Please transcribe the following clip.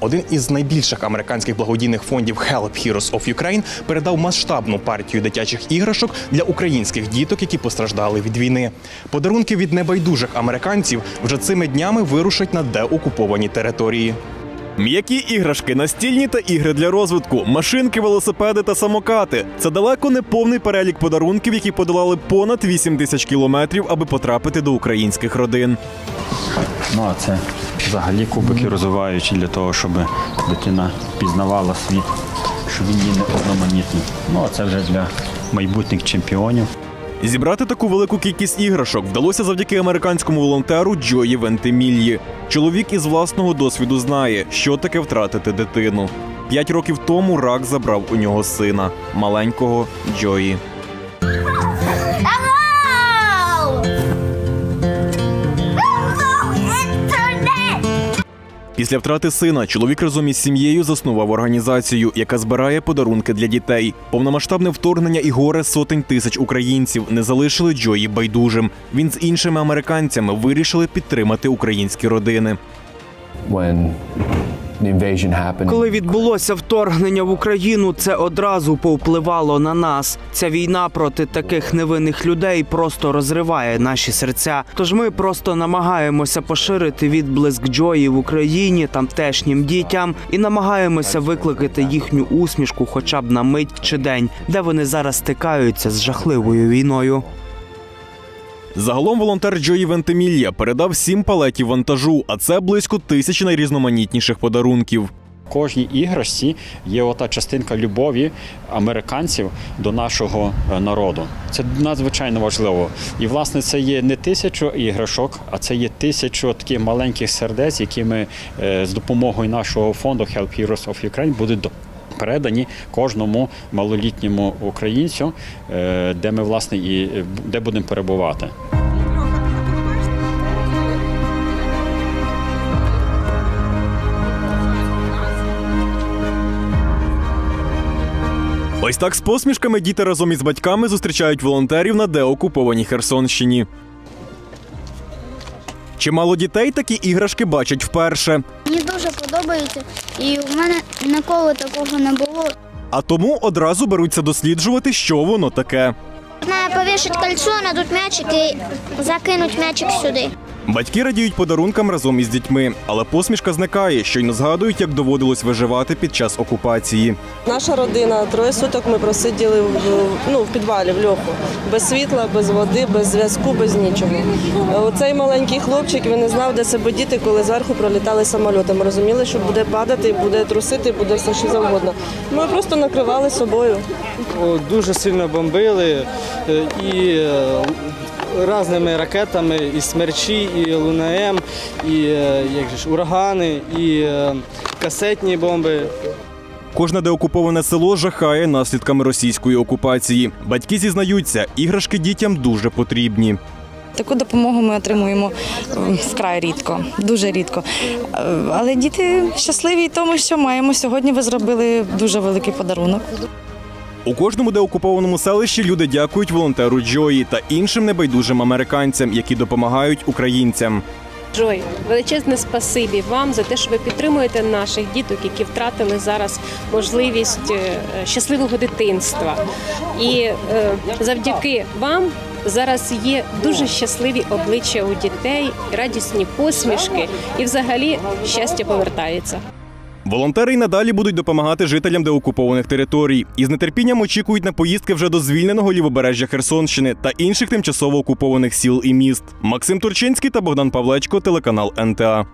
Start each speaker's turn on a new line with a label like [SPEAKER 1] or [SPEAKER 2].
[SPEAKER 1] один із найбільших американських благодійних фондів Help Heroes of Ukraine передав масштабну партію дитячих іграшок для українських діток, які постраждали від війни. Подарунки від небайдужих американців вже цими днями вирушать на деокуповані території. М'які іграшки, настільні та ігри для розвитку, машинки, велосипеди та самокати. Це далеко не повний перелік подарунків, які подолали понад 8 тисяч кілометрів, аби потрапити до українських родин.
[SPEAKER 2] Ну а це взагалі кубики розвиваючі для того, щоб дитина пізнавала світ, що він є не одноманітний. Ну а це вже для майбутніх чемпіонів.
[SPEAKER 1] Зібрати таку велику кількість іграшок вдалося завдяки американському волонтеру Джої Вентемільї. Чоловік із власного досвіду знає, що таке втратити дитину. П'ять років тому рак забрав у нього сина, маленького Джої. Після втрати сина чоловік разом із сім'єю заснував організацію, яка збирає подарунки для дітей. Повномасштабне вторгнення і горе сотень тисяч українців не залишили Джої байдужим. Він з іншими американцями вирішили підтримати українські родини.
[SPEAKER 3] when.
[SPEAKER 4] Коли відбулося вторгнення в Україну, це одразу повпливало на нас. Ця війна проти таких невинних людей просто розриває наші серця. Тож ми просто намагаємося поширити відблиск Джої в Україні тамтешнім дітям і намагаємося викликати їхню усмішку, хоча б на мить чи день, де вони зараз стикаються з жахливою війною.
[SPEAKER 1] Загалом волонтер Джої Вентимілля передав сім палетів вантажу, а це близько тисячі найрізноманітніших подарунків.
[SPEAKER 2] Кожній іграшці є ота частинка любові американців до нашого е, народу. Це надзвичайно важливо. І власне це є не тисячу іграшок, а це є тисячу таких маленьких сердець, які ми е, з допомогою нашого фонду Help Heroes of Ukraine будуть передані кожному малолітньому українцю, е, де ми власне і е, де будемо перебувати.
[SPEAKER 1] Ось так з посмішками діти разом із батьками зустрічають волонтерів на деокупованій Херсонщині. Чимало дітей такі іграшки бачать вперше.
[SPEAKER 5] Мені дуже подобається, і в мене ніколи такого не було.
[SPEAKER 1] А тому одразу беруться досліджувати, що воно таке.
[SPEAKER 5] Повішать кольцо, надуть м'ячик і закинуть м'ячик сюди.
[SPEAKER 1] Батьки радіють подарункам разом із дітьми, але посмішка зникає, щойно згадують, як доводилось виживати під час окупації.
[SPEAKER 6] Наша родина троє суток ми просиділи в, ну, в підвалі в льоху. Без світла, без води, без зв'язку, без нічого. Оцей маленький хлопчик він не знав, де себе діти, коли зверху пролітали самоліти. Ми розуміли, що буде падати, буде трусити, буде все що завгодно. Ми просто накривали собою.
[SPEAKER 7] Дуже сильно бомбили е, і е, різними ракетами, і смерчі, і ЛУНАМ, і е, як же ж, урагани, і е, касетні бомби.
[SPEAKER 1] Кожне деокуповане село жахає наслідками російської окупації. Батьки зізнаються, іграшки дітям дуже потрібні.
[SPEAKER 8] Таку допомогу ми отримуємо вкрай рідко, дуже рідко. Е, Але діти щасливі тому, що маємо. Сьогодні ви зробили дуже великий подарунок.
[SPEAKER 1] У кожному деокупованому селищі люди дякують волонтеру Джої та іншим небайдужим американцям, які допомагають українцям.
[SPEAKER 9] Джой, величезне спасибі вам за те, що ви підтримуєте наших діток, які втратили зараз можливість е, щасливого дитинства. І е, завдяки вам зараз є дуже щасливі обличчя у дітей, радісні посмішки, і взагалі щастя повертається.
[SPEAKER 1] Волонтери й надалі будуть допомагати жителям деокупованих територій і з нетерпінням очікують на поїздки вже до звільненого лівобережжя Херсонщини та інших тимчасово окупованих сіл і міст. Максим Турчинський та Богдан Павлечко, телеканал НТА.